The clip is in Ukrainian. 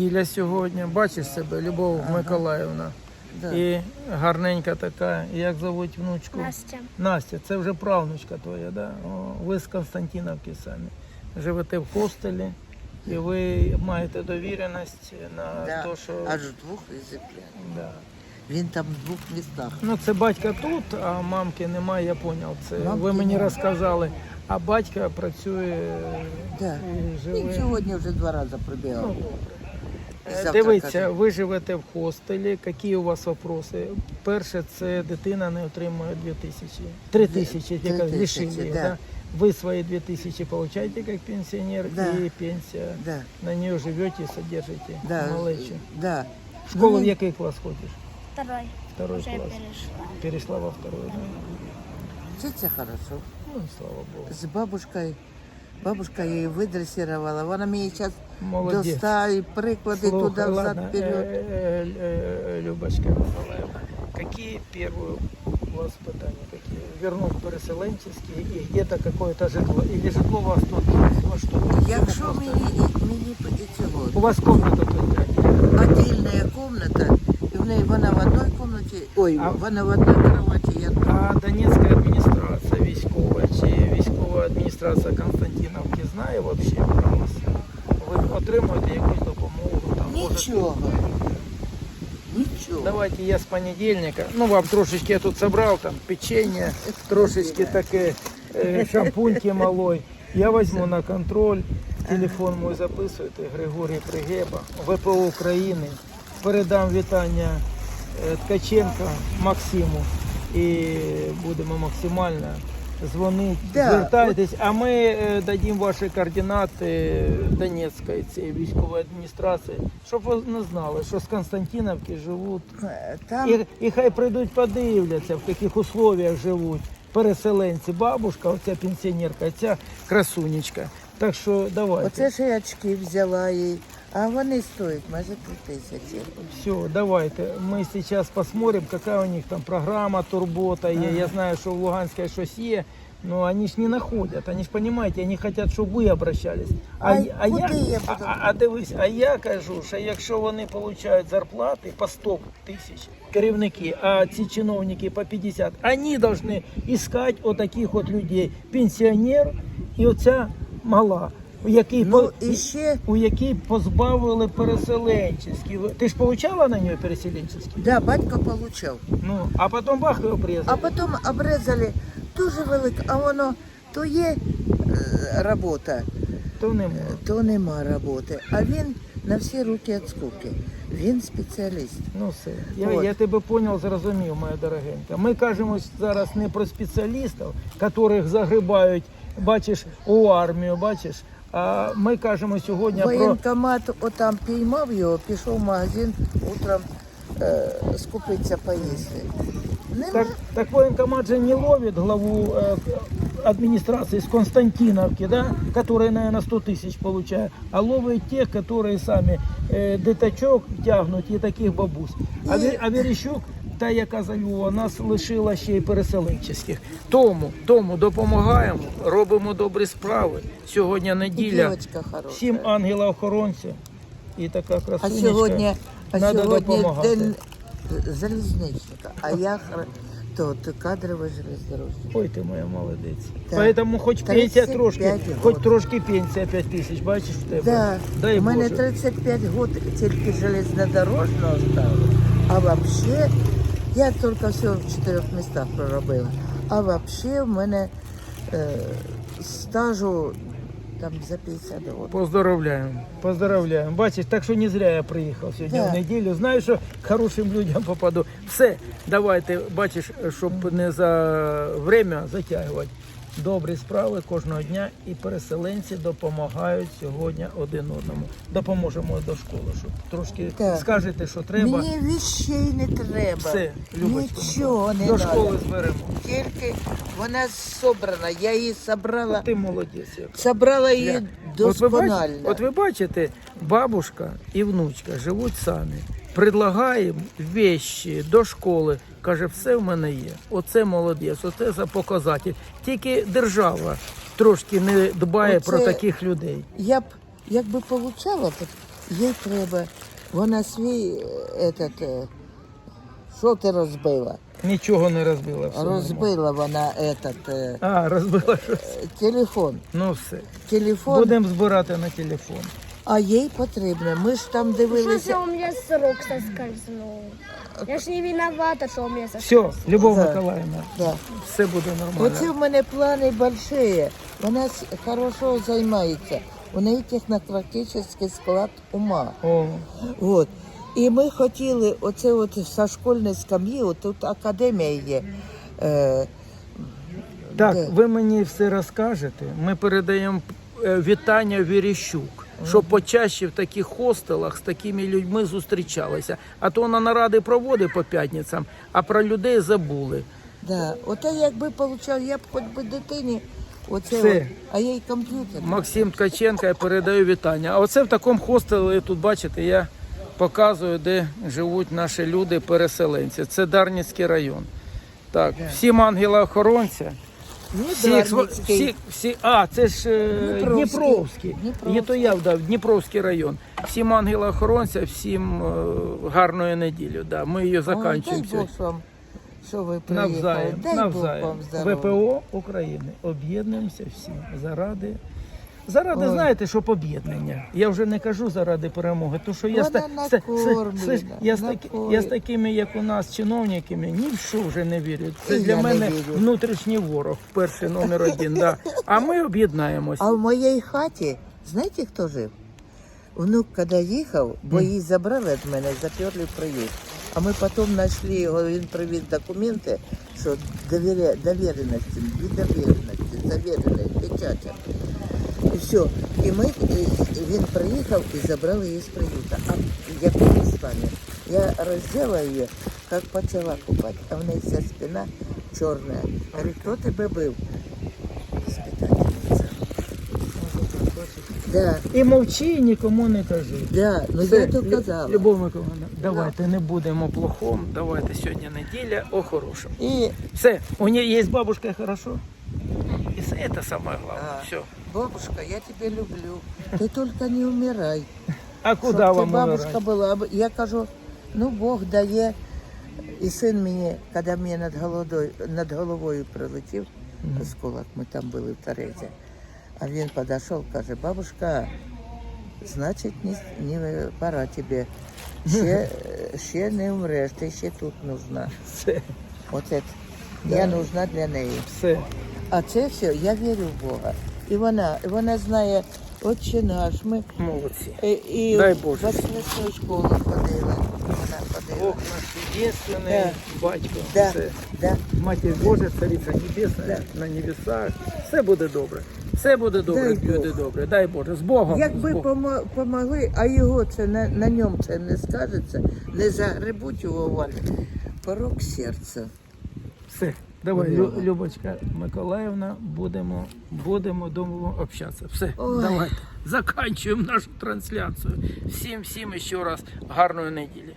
Іля сьогодні, бачиш себе, Любов Миколаївна. Да. І гарненька така. Як зовуть внучку? Настя. Настя, це вже правнучка твоя, да? О, ви з Константиновки самі. Живете в хостелі, і ви маєте довіреність на Да. те, що. Аж в двох. Да. Він там в двох містах. Ну, це батька тут, а мамки немає, я зрозумів. Це Мамки ви мені нема. розказали. А батька працює Да. і Він сьогодні вже два рази прибігав. Ну, Дивіться, каже. ви живете в хостелі. Які у вас вопроси? Перше, це дитина не отримує 2 тисячі. 3 тисячі, Три яка тисячі, лишили її, да. да? Ви свої 2 тисячі получаєте як пенсіонер, Да. і пенсія. Да. На нее живете, содержите Да. малечу. Да. В школу Ну, в він- який клас ходиш? Второй. Второй Уже клас. перешла. Перейшла во второй. Да? Це це хорошо. Ну, слава Богу. З бабушкою. Бабушка її видресувала. Вона мені зараз Молодець. достає приклади туди Слухай, взад ладно, вперед. э, э, э, Любочка Николаевна, какие первые у вас питания? Какие? Вернуть переселенческие и где-то какое-то житло? Или житло у вас тут? Во что? вы? Якщо Просто- мені, мені по цього У вас комната тут отдельная? отдельная комната, і в неї вона в ой, А- вона в одній кроваті, я А Донецька адміністрація військова чи військова адміністрація Константиновки знає вообще про вас? Ви отримуєте якусь допомогу? Там, Нічого. Нічого. Давайте я с понедельника. Ну, вам трошечки я тут собрал, там печенье, трошечки таке, э, шампуньки малой. Я возьму на контроль, телефон мой записуйте, Григорій Пригеба, ВПО України. Передам вітання Ткаченка Максиму і будемо максимально дзвонити, Да, звертайтесь, а ми е, дадим ваші координати Донецької цієї військової адміністрації, щоб ви не знали, що з Константиновки живуть Там і, і хай прийдуть подивляться, в яких условиях живуть переселенці. Бабушка, оця пенсіонерка, ця красунечка. Так що давайте. Оце ж я очки взяла їй, а вони стоять майже три тисячі. Все, давайте. Ми зараз посмотрим, яка у них там програма, турбота є. Я знаю, що в Луганській щось є. Но они ж не находят, они ж понимаете, они хотят, щоб ви обращались. А, А а, я, я а, а, а дивись, а я кажу, що якщо вони отримують зарплати по 100 тисяч, керівники, а ці чиновники по 50, вони повинні іскати отаких от людей. Пенсіонер і оця мала, у якій, Ну, по- і ще- у якій позбавили переселенчеські. Ти ж получала на нього переселенчеські? Да, батько получав. Ну, а потім бах його обрізали. А потім обрезали дуже велике, а воно то є е, робота, То не можна. то нема роботи. А він на всі руки від скуки. Він спеціаліст. Ну все, я, От. я тебе понял, зрозумів, моя дорогенька. Ми кажемо зараз не про спеціалістів, яких загрибають, бачиш, у армію, бачиш. А ми кажемо сьогодні про Воєнкомат отам піймав його, пішов в магазин утром е, скупитися поїсти. Нема. так, так воєнкомат же не ловить главу э, администрации из Константиновки, да, которые, наверное, 100 тысяч получают, а ловить тех, которые сами э, дитачок тягнуть і таких бабусь. А, Ве- а Верещук, та яка за Львова, нас лишила ще й переселенчих. Тому, тому допомагаємо, робимо добрі справи. Сьогодні неділя. Всім ангела-охоронця і така А сьогодні, а сьогодні день залізничника, а я то, то кадровий железнодорожник. Ой, ти моя молодець. Так. Поэтому хоч пенсія трошки, років. хоч трошки пенсія 5 тисяч, бачиш в тебе. Да, Дай у мене Боже. 35 років тільки железнодорожного стало. А вообще, я тільки все в чотирьох містах проробила. А взагалі в мене е, стажу там за 50 років. Поздравляємо, поздравляємо. Бачиш, так що не зря я приїхав сьогодні Да. в неділю. Знаю, що к хорошим людям попаду. Все, давайте, бачиш, щоб не за время затягувати. Добрі справи кожного дня і переселенці допомагають сьогодні один одному. Допоможемо до школи, щоб трошки Так. скажете, що треба. Мені віщей не треба. Все, Любочка, Нічого не до треба. школи зберемо. Тільки вона собрана. Я її собрала, Ти молодець. яка. собрала її От ви, бачите, досконально. от ви бачите, бабушка і внучка живуть самі. Предлагаємо вещі до школи. Каже, все в мене є. Оце молодець, оце за показатель. Тільки держава трошки не дбає Оце- про таких людей. Я б якби получала, б, їй треба, вона свій е, этот, е, що ти розбила? Нічого не розбила. Все. Розбила вона этот, е, А, розбила щось. телефон. Ну все. Телефон, Будемо збирати на телефон. А їй потрібно. Ми ж там дивилися. Что дивилися. у меня срок соскользнул? Я ж не виновата, что у меня соскользнул. Все, Любов Да. Миколаївна, Да. все буде нормально. Оце в мене плани большие. Вона с- хорошо займається. У неї технократичний склад ума. О, От. І ми хотіли, оце от со школьної скам'ї, от тут академія є. Е, так, Де? ви мені все розкажете. Ми передаємо е, вітання Віріщук, щоб почаще в таких хостелах з такими людьми зустрічалися. А то вона наради проводить по п'ятницям, а про людей забули. да. Оте якби получав, я б хоч би дитині, оце Все. от, а їй комп'ютер. Максим Ткаченко, я передаю вітання. А оце в такому хостелі, тут бачите, я показую, де живуть наші люди, переселенці. Це Дарницький район. Так, всім ангела-охоронця. Всіх, св- Дарницький. всі, всі, а, це ж е, Дніпровський. Дніпровський. Дніпровський. Є то я вдав, Дніпровський район. Всім ангела-охоронця, всім е, гарної неділі. Да. Ми її закінчуємо Дай Бог сьогодні. вам, що ви приїхали. Навзаєм, Дай навзаєм. Бог вам здоров'я. ВПО України. Об'єднуємося всі заради. Заради, Ой. знаєте, щоб об'єднання. Я вже не кажу заради перемоги, тому що я, Вона ста- ста- накормлена, слиш, я, з таки- я з такими, як у нас, чиновниками, ні в що вже не вірю. Це І для я не мене вірю. внутрішній ворог, перший номер один. Да. А ми об'єднаємося. А в моїй хаті, знаєте, хто жив? Внук, коли їхав, бо її забрали від мене, заперли в приїзд. А ми потім знайшли його, він привіз документи, що довіреності, довіреності, завіреної, печатя. І все. І ми, і він приїхав і забрав її з приюта. А я з вами. Я розділа її, як почала купати, а в неї вся спина чорна. Говорю, хто тебе бив? Спитательниця. Да, І мовчи, і нікому не кажи. да, ну Все, я то казала. Любов Миколаївна, давайте не будемо плохом, давайте сьогодні неділя о хорошому. І Все, у нее есть бабушка, хорошо? И с- это самое главное. Да. Все. бабушка, я тебе люблю. Ти тільки не вмирай. А Щоб куда ти вам бабушка умирать? була. Або- Я кажу, ну Бог дає. І син мені, коли мені над головою, над головою прилетів з кулак, ми там були в Терезі, а він підійшов, каже, бабушка, значить, не, не пора тобі. Ще, ще не вмреш, ти ще тут нужна. Все, Оце я нужна для неї. все. А це все, я вірю в Бога. І вона, і вона знає, отче наш, ми Молодці. і, і Дай Боже. воскресну школу ходила. Вона ходила. Бог наш единственный, Да. батько. Да, Все. да. Матерь Божа, цариця небесна, на небесах. Все буде добре. Все буде добре, Дай Бог. добре. Дай Боже. З Богом. з Якби Богом. помо- помогли, а його це на, на ньому це не скажеться, не загребуть його. Порок серця. Все. Давай, Лю- Любочка Миколаївна, будемо, будемо дома общатися. Все, Ой. давайте. Заканчуємо нашу трансляцію. Всім, всім ще раз гарної неділі.